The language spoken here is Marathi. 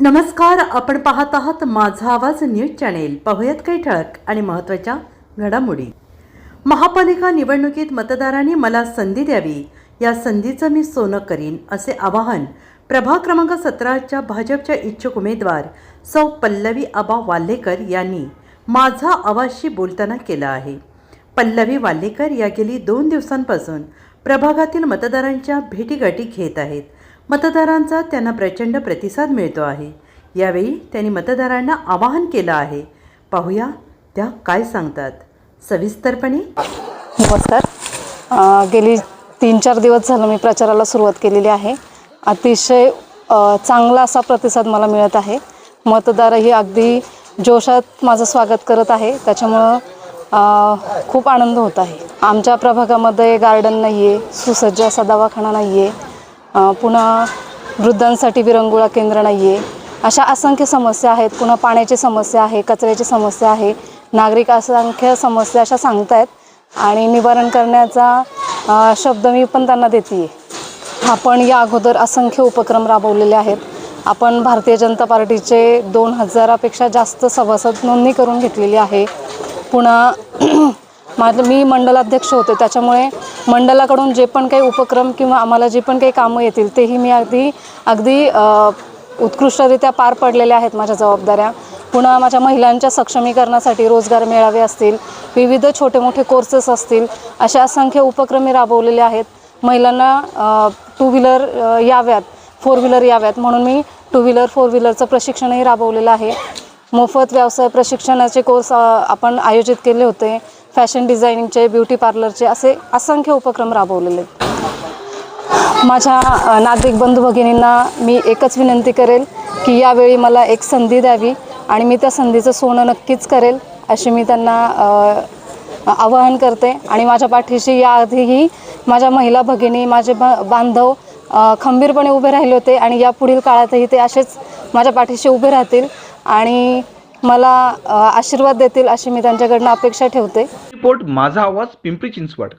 नमस्कार आपण पाहत आहात माझा आवाज न्यूज चॅनेल. पाहूयात काही ठळक आणि महत्त्वाच्या घडामोडी. महापालिका निवडणुकीत मतदारांनी मला संधी द्यावी. या संधीचं मी सोनं करीन असे आवाहन प्रभाग क्रमांक सतराच्या भाजपच्या इच्छुक उमेदवार सौ पल्लवी आबा वाल्हेकर यांनी माझा आवाजशी बोलताना केलं आहे. पल्लवी वाल्हेकर या गेली दोन दिवसांपासून प्रभागातील मतदारांच्या भेटीगाठी घेत आहेत. मतदारांचा त्यांना प्रचंड प्रतिसाद मिळतो आहे. यावेळी त्यांनी मतदारांना आवाहन केलं आहे. पाहूया त्या काय सांगतात. सविस्तरपणे. नमस्कार. गेली तीन चार दिवस झालं मी प्रचाराला सुरुवात केलेली आहे. अतिशय चांगला असा प्रतिसाद मला मिळत आहे. मतदारही अगदी जोशात माझं स्वागत करत आहे. त्याच्यामुळं खूप आनंद होत आहे. आमच्या प्रभागामध्ये गार्डन नाही आहे सुसज्ज असा दवाखाना नाही आहे पुन्हा वृद्धांसाठी विरंगुळा केंद्र नाही आहे अशा असंख्य समस्या आहेत. पुन्हा पाण्याची समस्या आहे कचऱ्याची समस्या आहे. नागरिक असंख्य समस्या अशा सांगतायत. आणि निवारण करण्याचा शब्द मी पण त्यांना देते आहे आपण या अगोदर असंख्य उपक्रम राबवलेले आहेत. आपण भारतीय जनता पार्टीचे दोन हजारापेक्षा जास्त सभासद नोंदणी करून घेतलेली आहे. पुन्हा माझं मी मंडलाध्यक्ष होते. त्याच्यामुळे मंडलाकडून जे पण काही उपक्रम किंवा आम्हाला जे पण काही कामं येतील तेही मी अगदी अगदी उत्कृष्टरित्या पार पडलेल्या आहेत माझ्या जबाबदाऱ्या. पुन्हा माझ्या महिलांच्या सक्षमीकरणासाठी रोजगार मेळावे असतील विविध छोटे मोठे कोर्सेस असतील अशा असंख्य उपक्रम मी राबवलेले आहेत. महिलांना टू व्हीलर याव्यात फोर व्हीलर याव्यात. म्हणून मी टू व्हीलर फोर व्हीलरचं प्रशिक्षणही राबवलेलं आहे. मोफत व्यवसाय प्रशिक्षणाचे कोर्स आपण आयोजित केले होते. फॅशन डिझायनिंगचे ब्युटी पार्लरचे असे असंख्य उपक्रम राबवलेले. माझ्या नागरिक बंधू भगिनींना मी एकच विनंती करेल की यावेळी मला एक संधी द्यावी आणि मी त्या संधीचं सोनं नक्कीच करेल अशी मी त्यांना आवाहन करते. आणि माझ्या पाठीशी याआधीही माझ्या महिला भगिनी माझे बांधव खंबीरपणे उभे राहिले होते आणि या पुढील काळातही ते असेच माझ्या पाठीशी उभे राहतील आणि मला आशीर्वाद देतील अशी मी त्यांच्याकडनं अपेक्षा ठेवते. रिपोर्ट माझा आवाज पिंपरी चिंचवड.